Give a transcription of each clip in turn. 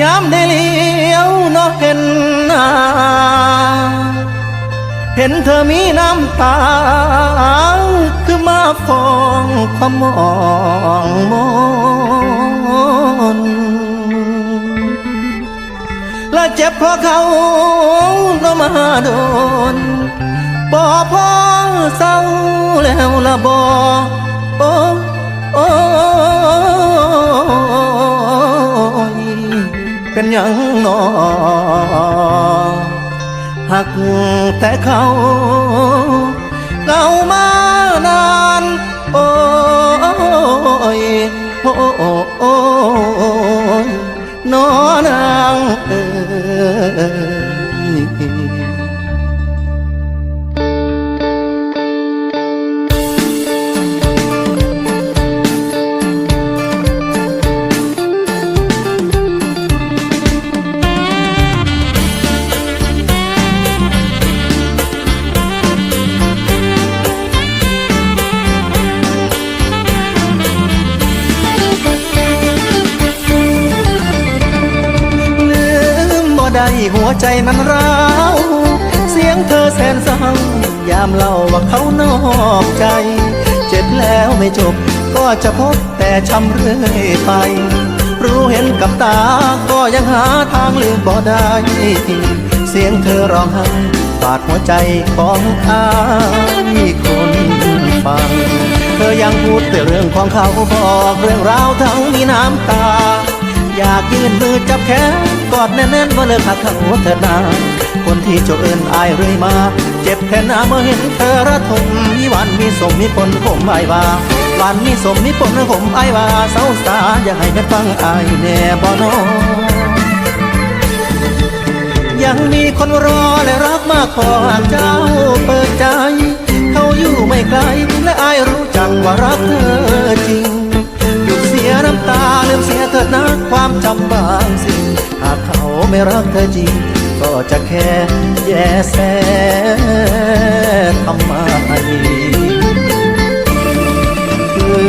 ยามได้เลี้ยวนอกเห็นหน้า เห็นเธอมีน้ำตา คือมาฟองความมองมนและเจ็บเพราะเขาก็มาโดนบ่พอเศร้าแล้วละบ่โอ้โอ้ เป็นยังนอหักแต่เขา เรามา ได้หัวใจมันร้าว เสียงเธอแสนเศร้ายามเล่าว่าเขานอกใจ เจ็บแล้วไม่จบ ก็จะพบแต่ช้ำเรื่อยไป รู้เห็นกับตา ก็ยังหาทางลืมบ่ได้ เสียงเธอร้องไห้บาดหัวใจของอายคนฟัง เธอยังพูดแต่เรื่องของเขาบอกเรื่องราวทั้งมีน้ำตา อยากยื่นมือจับแขนกอดแน่นๆว่าเลิกหักเขาเถิดนาคนที่เจ้าเอินอายเรื่อยมา เจ็บแค่หน้าเมื่อเห็นเธอระทมมีวานมีสมมีปนผมไอายว่าวานมีสมมีปนผมไอายว่าเศร้าสาอย่าให้แม่ฟังอายแน่บ่นอยังมีคนรอและรักมากพอหากเจ้าเปิดใจ เขาอยู่ไม่ไกลและอายรู้จักว่ารักเธอ บางสิ่ง หากเขาไม่รักเธอจริง ก็จะแค่แย่แสทำไมถึ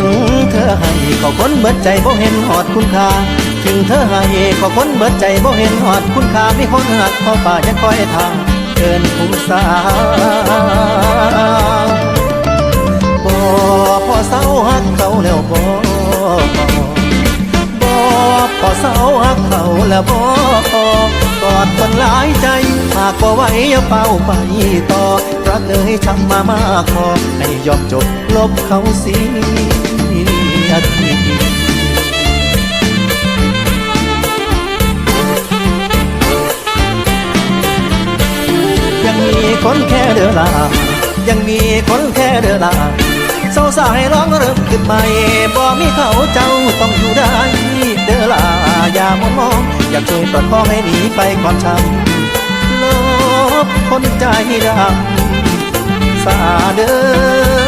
งเธอให้ก็คนเบิดใจบ่เห็นหอดคุณค่าถึงเธอให้ก็คนเบิดใจบ่เห็นหอดคุณค่ามีคนหักพอป่ายังคอยทางเกินผู้สา หลายใจ หากบ่ไหวอย่าเป่าไปต่อ รักเอ้ยช้ำมามากพอให้ยอมจบลบเขาเสียทียังมีคนแค่เดือลายังมีคนแค่เดือลาเศร้าสายร้องเริ่มขึ้นใหม่บ่มีเขาเจ้าต้องอยู่ได้ เดือลาอย่ามองมอง อยากช่วยประคองให้หนีไปความช้ำลบคนใจดำสาเด้อ